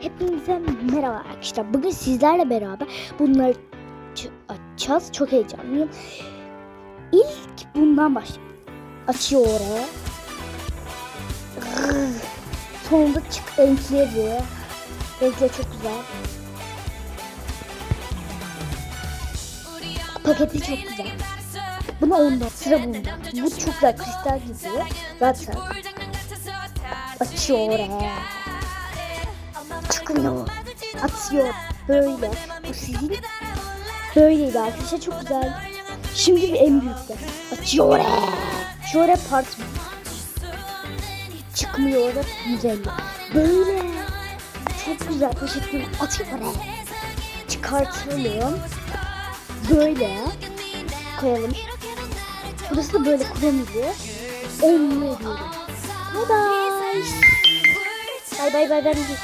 Hepinize merhaba arkadaşlar. Bugün sizlerle beraber bunları açacağız. Çok heyecanlıyım. İlk bundan başlayalım. Açıyor oraya. Sonunda çık renkleri. Renkleri çok güzel. Paketi çok güzel. Buna ondan sıra bunda. Bu çok güzel kristal gibi. Zaten açıyor oraya. Çıkıyor. Atıyor. Böyle. Bu sizin böyleydi arkadaşlar. Çok güzel. Şimdi bir en büyükte. Oraya. Şöyle part Çıkmıyor orada 150. Böyle. Çok güzel. Poşetini atıyor. Çıkartalım. Böyle. Koyalım. Burası da böyle. 10 veriyorum. Bye bye. Bye bye bye bye.